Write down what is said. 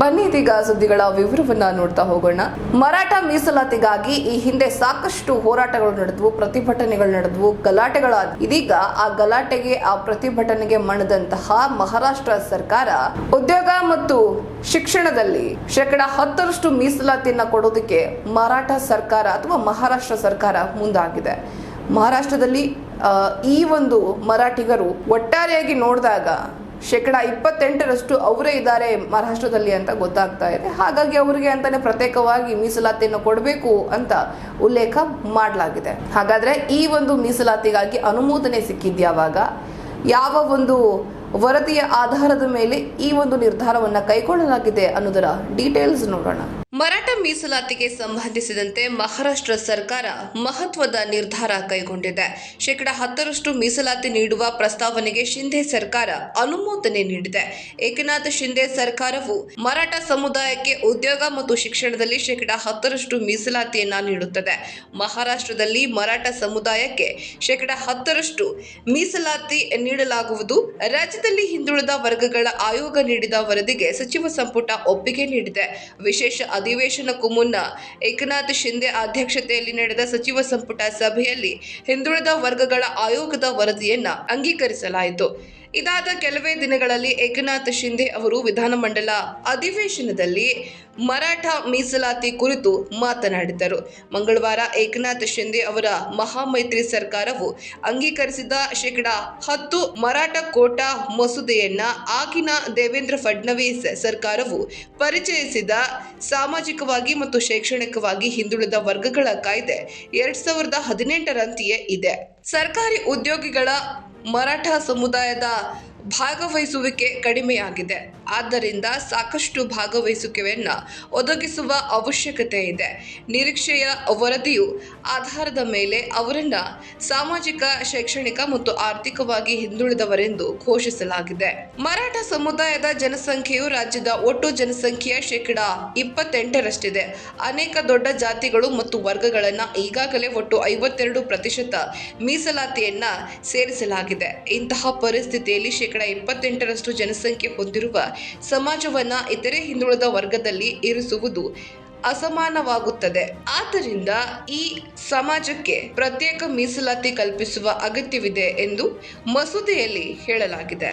ಬನ್ನಿ ಇದೀಗ ಸುದ್ದಿಗಳ ವಿವರವನ್ನ ನೋಡ್ತಾ ಹೋಗೋಣ. ಮರಾಠ ಮೀಸಲಾತಿಗಾಗಿ ಈ ಹಿಂದೆ ಸಾಕಷ್ಟು ಹೋರಾಟಗಳು ನಡೆದವು, ಪ್ರತಿಭಟನೆಗಳು ನಡೆದವು, ಗಲಾಟೆಗಳ ಇದೀಗ ಆ ಗಲಾಟೆಗೆ, ಆ ಪ್ರತಿಭಟನೆಗೆ ಮಣಿದಂತಹ ಮಹಾರಾಷ್ಟ್ರ ಸರ್ಕಾರ ಉದ್ಯೋಗ ಮತ್ತು ಶಿಕ್ಷಣದಲ್ಲಿ ಶೇಕಡ ಹತ್ತರಷ್ಟು ಮೀಸಲಾತಿಯನ್ನ ಕೊಡೋದಕ್ಕೆ ಮರಾಠ ಸರ್ಕಾರ ಅಥವಾ ಮಹಾರಾಷ್ಟ್ರ ಸರ್ಕಾರ ಮುಂದಾಗಿದೆ. ಮಹಾರಾಷ್ಟ್ರದಲ್ಲಿ ಈ ಒಂದು ಮರಾಠಿಗರು ಒಟ್ಟಾರೆಯಾಗಿ ನೋಡಿದಾಗ ಶೇಕಡ ಇಪ್ಪತ್ತೆಂಟರಷ್ಟು ಅವರೇ ಇದ್ದಾರೆ ಮಹಾರಾಷ್ಟ್ರದಲ್ಲಿ ಅಂತ ಗೊತ್ತಾಗ್ತಾ ಇದೆ. ಹಾಗಾಗಿ ಅವರಿಗೆ ಅಂತಲೇ ಪ್ರತ್ಯೇಕವಾಗಿ ಮೀಸಲಾತಿಯನ್ನು ಕೊಡಬೇಕು ಅಂತ ಉಲ್ಲೇಖ ಮಾಡಲಾಗಿದೆ. ಹಾಗಾದ್ರೆ ಈ ಒಂದು ಮೀಸಲಾತಿಗಾಗಿ ಅನುಮೋದನೆ ಸಿಕ್ಕಿದ್ಯಾವಾಗ ಯಾವ ಒಂದು ವರದಿಯ ಆಧಾರದ ಮೇಲೆ ಈ ಒಂದು ನಿರ್ಧಾರವನ್ನು ಕೈಗೊಳ್ಳಲಾಗಿದೆ ಅನ್ನೋದರ ಡೀಟೇಲ್ಸ್ ನೋಡೋಣ. ಮರಾಠ ಮೀಸಲಾತಿಗೆ ಸಂಬಂಧಿಸಿದಂತೆ ಮಹಾರಾಷ್ಟ್ರ ಸರ್ಕಾರ ಮಹತ್ವದ ನಿರ್ಧಾರ ಕೈಗೊಂಡಿದೆ. ಶೇಕಡ ಹತ್ತರಷ್ಟು ಮೀಸಲಾತಿ ನೀಡುವ ಪ್ರಸ್ತಾವನೆಗೆ ಶಿಂದೆ ಸರ್ಕಾರ ಅನುಮೋದನೆ ನೀಡಿದೆ. ಏಕನಾಥ್ ಶಿಂದೆ ಸರ್ಕಾರವು ಮರಾಠ ಸಮುದಾಯಕ್ಕೆ ಉದ್ಯೋಗ ಮತ್ತು ಶಿಕ್ಷಣದಲ್ಲಿ ಶೇಕಡ ಹತ್ತರಷ್ಟು ಮೀಸಲಾತಿಯನ್ನ ನೀಡುತ್ತದೆ. ಮಹಾರಾಷ್ಟ್ರದಲ್ಲಿ ಮರಾಠ ಸಮುದಾಯಕ್ಕೆ ಶೇಕಡ ಹತ್ತರಷ್ಟು ಮೀಸಲಾತಿ ನೀಡಲಾಗುವುದು. ರಾಜ್ಯದಲ್ಲಿ ಹಿಂದುಳಿದ ವರ್ಗಗಳ ಆಯೋಗ ನೀಡಿದ ವರದಿಗೆ ಸಚಿವ ಸಂಪುಟ ಒಪ್ಪಿಗೆ ನೀಡಿದೆ. ವಿಶೇಷ ಅಧಿವೇಶನಕ್ಕೂ ಮುನ್ನ ಏಕನಾಥ್ ಶಿಂದೆ ಅಧ್ಯಕ್ಷತೆಯಲ್ಲಿ ನಡೆದ ಸಚಿವ ಸಂಪುಟ ಸಭೆಯಲ್ಲಿ ಹಿಂದುಳಿದ ವರ್ಗಗಳ ಆಯೋಗದ ವರದಿಯನ್ನ ಅಂಗೀಕರಿಸಲಾಯಿತು. ಇದಾದ ಕೆಲವೇ ದಿನಗಳಲ್ಲಿ ಏಕನಾಥ್ ಶಿಂದೆ ಅವರು ವಿಧಾನಮಂಡಲ ಅಧಿವೇಶನದಲ್ಲಿ ಮರಾಠ ಮೀಸಲಾತಿ ಕುರಿತು ಮಾತನಾಡಿದರು ಮಂಗಳವಾರ ಏಕನಾಥ್ ಶಿಂದೆ ಅವರ ಮಹಾಮೈತ್ರಿ ಸರ್ಕಾರವು ಅಂಗೀಕರಿಸಿದ ಶೇಕಡ ಹತ್ತು ಮರಾಠ ಕೋಟಾ ಮಸೂದೆಯನ್ನ ಆಗಿನ ದೇವೇಂದ್ರ ಫಡ್ನವೀಸ್ ಸರ್ಕಾರವು ಪರಿಚಯಿಸಿದ ಸಾಮಾಜಿಕವಾಗಿ ಮತ್ತು ಶೈಕ್ಷಣಿಕವಾಗಿ ಹಿಂದುಳಿದ ವರ್ಗಗಳ ಕಾಯ್ದೆ ಎರಡ್ ಸಾವಿರದ ಹದಿನೆಂಟರಂತೆಯೇ ಇದೆ. ಸರ್ಕಾರಿ ಉದ್ಯೋಗಿಗಳ ಮರಾಠ ಸಮುದಾಯದ ಭಾಗವಹಿಸುವಿಕೆ ಕಡಿಮೆಯಾಗಿದೆ. ಆದ್ದರಿಂದ ಸಾಕಷ್ಟು ಭಾಗವಹಿಸುವಿಕೆಯನ್ನು ಒದಗಿಸುವ ಅವಶ್ಯಕತೆ ಇದೆ. ನಿರೀಕ್ಷೆಯ ವರದಿಯು ಆಧಾರದ ಮೇಲೆ ಅವರನ್ನು ಸಾಮಾಜಿಕ, ಶೈಕ್ಷಣಿಕ ಮತ್ತು ಆರ್ಥಿಕವಾಗಿ ಹಿಂದುಳಿದವರೆಂದು ಘೋಷಿಸಲಾಗಿದೆ. ಮರಾಠ ಸಮುದಾಯದ ಜನಸಂಖ್ಯೆಯು ರಾಜ್ಯದ ಒಟ್ಟು ಜನಸಂಖ್ಯೆಯ ಶೇಕಡ ಇಪ್ಪತ್ತೆಂಟರಷ್ಟಿದೆ. ಅನೇಕ ದೊಡ್ಡ ಜಾತಿಗಳು ಮತ್ತು ವರ್ಗಗಳನ್ನು ಈಗಾಗಲೇ ಒಟ್ಟು ಐವತ್ತೆರಡು ಪ್ರತಿಶತ ಮೀಸಲಾತಿಯನ್ನ ಸೇರಿಸಲಾಗಿದೆ. ಇಂತಹ ಪರಿಸ್ಥಿತಿಯಲ್ಲಿ ಶೇಕಡ ಇಪ್ಪತ್ತೆಂಟರಷ್ಟು ಜನಸಂಖ್ಯೆ ಹೊಂದಿರುವ ಸಮಾಜವನ್ನು ಇತರೆ ಹಿಂದುಳಿದ ವರ್ಗದಲ್ಲಿ ಇರಿಸುವುದು ಅಸಮಾನವಾಗುತ್ತದೆ. ಆದ್ದರಿಂದ ಈ ಸಮಾಜಕ್ಕೆ ಪ್ರತ್ಯೇಕ ಮೀಸಲಾತಿ ಕಲ್ಪಿಸುವ ಅಗತ್ಯವಿದೆ ಎಂದು ಮಸೂದೆಯಲ್ಲಿ ಹೇಳಲಾಗಿದೆ.